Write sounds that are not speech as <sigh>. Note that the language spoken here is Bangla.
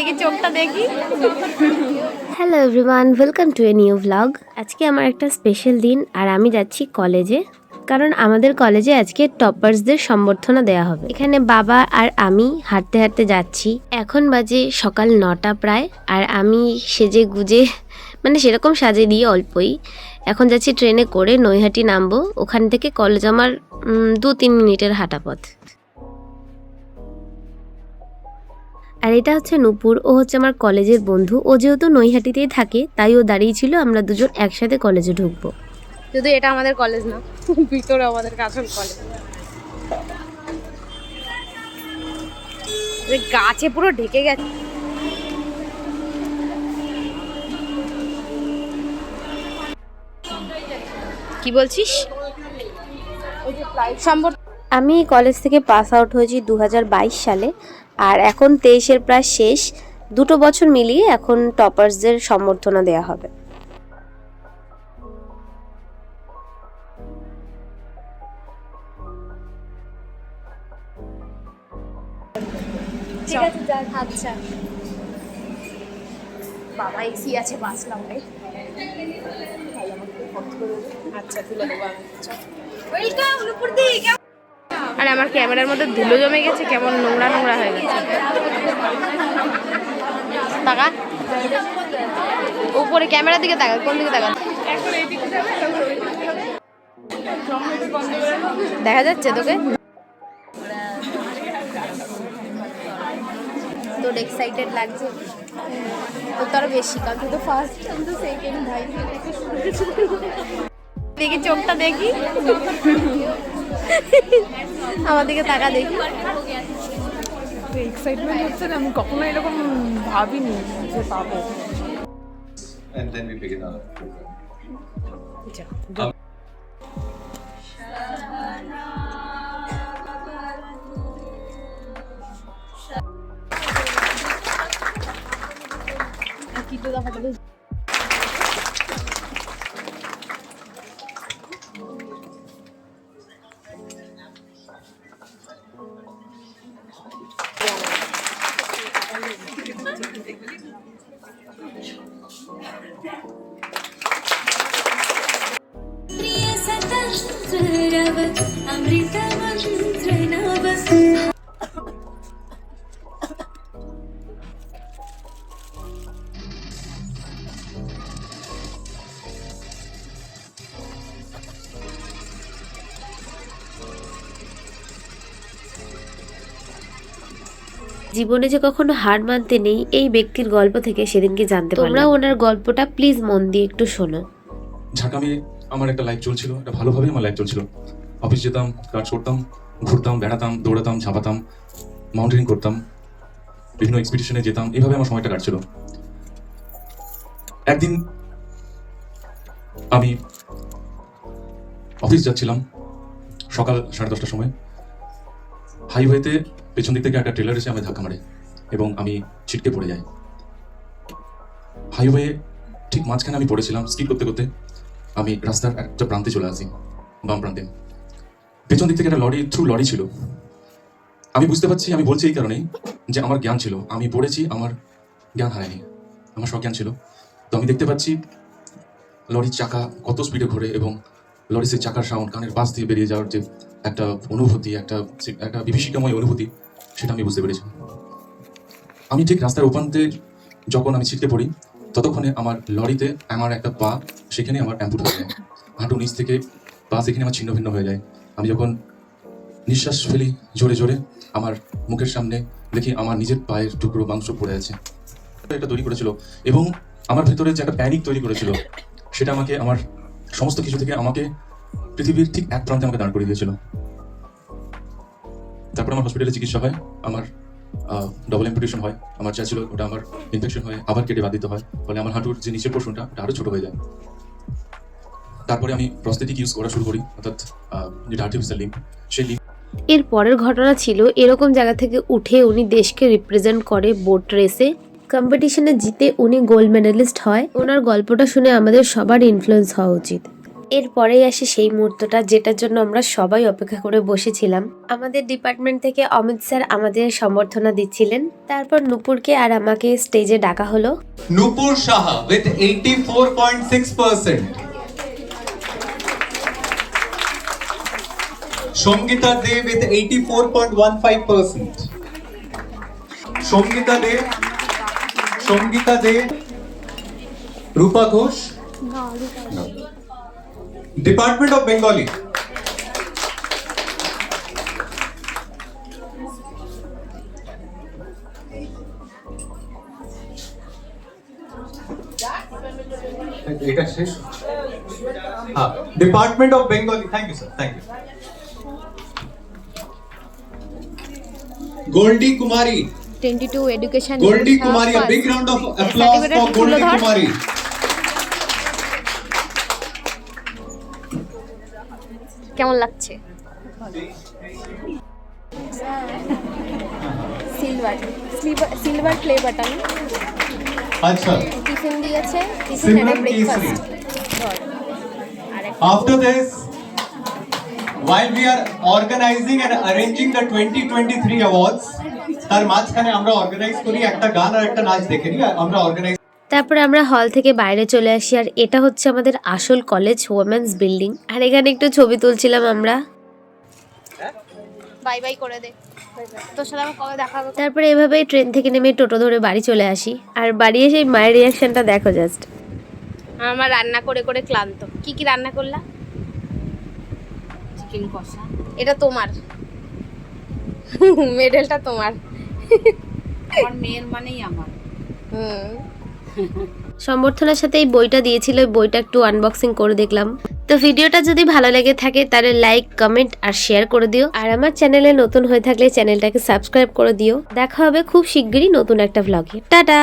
দেখি, চোখটা দেখি। Hello everyone welcome to a new vlog আজকে আমার একটা স্পেশাল দিন আর আমি যাচ্ছি কলেজে কারণ আমাদের কলেজে আজকে টপার্সদের সম্বর্ধনা দেওয়া হবে। এখানে বাবা আর আমি হাঁটতে হাঁটতে যাচ্ছি। এখন বাজে সকাল নটা প্রায় আর আমি সেজে গুজে মানে সেরকম সাজে দিয়ে অল্পই। এখন যাচ্ছি ট্রেনে করে নৈহাটি নামবো। ওখান থেকে কলেজ আমার দু তিন মিনিটের হাঁটা পথ। আর এটা হচ্ছে নূপুর ও হচ্ছে আমার কলেজের বন্ধু। ও যেহেতু নৈহাটিতেই থাকে তাই ও দাঁড়িয়ে ছিল আমরা দুজন একসাথে কলেজে ঢুকবো। যদি এটা আমাদের কলেজ না ভিতরে আমাদের কাছের কলেজ। গাছে পুরো ঢেকে গেছে। কি বলছিস? আমি কলেজ থেকে পাস আউট হয়েছি দু হাজার বাইশ সালে। আর এখন তেইশের প্রায় শেষ, দুটো বছর মিলিয়ে এখন টপার্সদের সম্বর্ধনা দেওয়া হবে। আচ্ছা। আছে আর আমার ক্যামেরার মধ্যে ধুলো জমে গেছে, কেমন নোংরা নোংরা হয়ে গেছে। তাকা। উপরে ক্যামেরার দিকে তাকা কোন দিকে তাকা দেখা যাচ্ছে তোকে? তোর এক্সাইটেড লাগছে? তোর তো আরও বেশি কারণ তুই তো ফার্স্ট সেকেন্ড ভাই। দেখি চোখটা দেখি। আমার দিকে তাকা দেখি। এক্সাইটমেন্ট হচ্ছে না আমি কখনো এরকম ভাবিনি যে পাবো। We begin our प्रिय सतरव अमृतमन्त्र জীবনে যে কখনো হার মানতে নেই এই ব্যক্তির গল্প থেকে সেদিনকে জানতে তোমরা ওনার গল্পটা প্লিজ মন দিয়ে একটু শোনো। ঝাঁকামে আমার একটা লাইফ চলছিল একটা ভালোভাবে আমার লাইফ চলছিল। অফিস যেতাম কাজ করতাম ঘুরতাম বেড়াতাম দৌড়াতাম ঝাঁপাতাম মাউন্টেনিং করতাম বিভিন্ন এক্সপিডিশনে যেতাম এইভাবে আমার সময়টা কাটছিল। একদিন আমি অফিস যাচ্ছিলাম সকাল সাড়ে দশটার সময়। হাইওয়েতে পেছন দিক থেকে একটা ট্রেলার এসে আমি ধাক্কা মারে এবং আমি ছিটকে পড়ে যাই। হাইওয়ে ঠিক মাঝখানে আমি পড়েছিলাম স্কিড করতে করতে। আমি রাস্তার একটা প্রান্তে চলে আসি, বাম প্রান্তে। পেছন দিক থেকে একটা লরি থ্রু লরি ছিল। আমি বুঝতে পারছি, আমি বলছি এই কারণেই যে আমার জ্ঞান ছিল। আমি পড়েছি, আমার জ্ঞান হারায়নি। আমার সজ্ঞান ছিল। তো আমি দেখতে পাচ্ছি লরির চাকা কত স্পিডে ঘোরে এবং লরির সেই চাকার সাউন্ড কানের পাশ দিয়ে বেরিয়ে যাওয়ার যে একটা অনুভূতি, একটা একটা বিভীষিকাময় অনুভূতি, সেটা আমি বুঝতে পেরেছি। আমি ঠিক রাস্তার উপান্তে যখন আমি ছিটকে পড়ি, ততক্ষণে আমার লরিতে আমার একটা পা, সেখানে আমার অ্যাম্পুট হয়ে যায়। হাঁটু নিচ থেকে পা সেখানে আমার ছিন্ন ভিন্ন হয়ে যায়। আমি যখন নিঃশ্বাস ফেলি জোরে জোরে, আমার মুখের সামনে দেখি আমার নিজের পায়ের টুকরো মাংস পড়ে আছে। এটা তৈরি করেছিল এবং আমার ভেতরে যে একটা প্যানিক তৈরি করেছিল, সেটা আমাকে, আমার সমস্ত কিছু থেকে আমাকে পৃথিবীর ঠিক এক প্রান্তে আমাকে দাঁড় করিয়ে দিয়েছিল। তারপর আমার হসপিটালে চিকিৎসা হয়, আমার ডবল এম্পুটেশন হয়, আমার যা ছিল ওটা আমার ইনফেকশন হয়ে আবার কেটে বাদ দিতে হয়, ফলে আমার হাঁটুর যে নিচের পোর্শনটা ওটা আরও ছোট হয়ে যায়। তারপরে আমি প্রস্থেটিক ইউজ করা শুরু করি, অর্থাৎ যেটা আর্টিফিশিয়াল লিম্প সেই লিম্প এর পরের ঘটনা ছিল, এরকম জায়গা থেকে উঠে উনি দেশকে রিপ্রেজেন্ট করে বোট রেসে কম্পিটিশনে জিতে উনি গোল্ড মেডেলিস্ট হয়। ওনার গল্পটা শুনে আমাদের সবার ইনফ্লুয়েন্স হওয়া উচিত। এরপরেই আসে সেই মুহূর্তটা যেটার জন্য আমরা সবাই অপেক্ষা করে বসেছিলাম আমাদের ডিপার্টমেন্ট থেকে অমিত স্যার আমাদের সম্বর্ধনা দিচ্ছিলেন তারপর নুপুরকে আর আমাকে স্টেজে ডাকা হলো Nupur Shaha with 84.6%. Shongita De with 84.15%. Shongita De, Shongita De, Rupa Ghosh. No. Department of Bengali. এটা শেষ হ্যাঁ department of Bengali thank you sir thank you Goldi Kumari twenty two education Goldi Kumari a big round of applause for Goldi Kumari কেমন লাগছে? সিলভার সিলভার প্লে বাটন আচ্ছা। টিফিন দিয়েছে tiffin Simran breakfast After this, while we are organizing and arranging the 2023 awards, তার মাঝখানে আমরা অর্গানাইজ করি একটা গান আর একটা নাচ দেখে নিই আমরা অর্গানাইজ তারপরে আমরা হল থেকে বাইরে চলে আসি আর এটা হচ্ছে আমাদের আসল কলেজ ওমেন্স বিল্ডিং আর এখানে একটু ছবি তুলছিলাম আমরা। বাই বাই করে দে। তোর সাথে আমার কবে দেখা তারপরে এভাবেই ট্রেন থেকে নেমে টোটো ধরে বাড়ি চলে আসি। আর বাড়ি এসে মায়ের রিয়াকশনটা দেখো জাস্ট আমার রান্না করে করে ক্লান্ত। কি কি রান্না করলা? চিকেন কষা। এটা তোমার। <laughs> মেডেলটা তোমার। <laughs> আমার মেয়ের মানেই আমার। হুম। সম্বর্ধনার সাথে এই বইটা দিয়েছিল বইটা একটু আনবক্সিং করে দেখলাম। তো ভিডিওটা যদি ভালো লেগে থাকে, তাহলে লাইক কমেন্ট আর শেয়ার করে দিও। আর আমার চ্যানেলে নতুন হয়ে থাকলে চ্যানেলটাকে সাবস্ক্রাইব করে দিও। দেখা হবে খুব শিগগিরই নতুন একটা ভ্লগে টাটা!